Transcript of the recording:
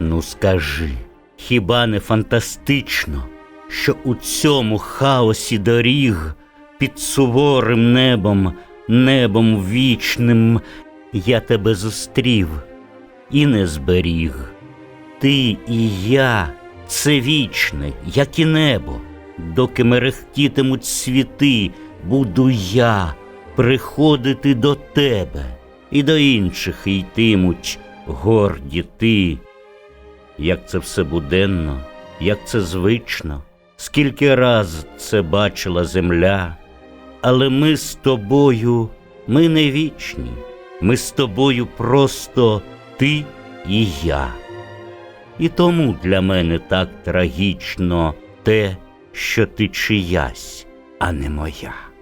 Ну скажи, хіба не фантастично, що у цьому хаосі доріг під суворим небом, небом вічним я тебе зустрів і не зберіг. Ти і я це вічне, як і небо, доки мерехтітимуть світи, буду я приходити до тебе, і до інших йтимуть горді ти. Як це все буденно, як це звично, скільки раз це бачила земля, але ми з тобою, ми не вічні, ми з тобою просто ти і я. І тому для мене так трагічно те, що ти чиясь, а не моя.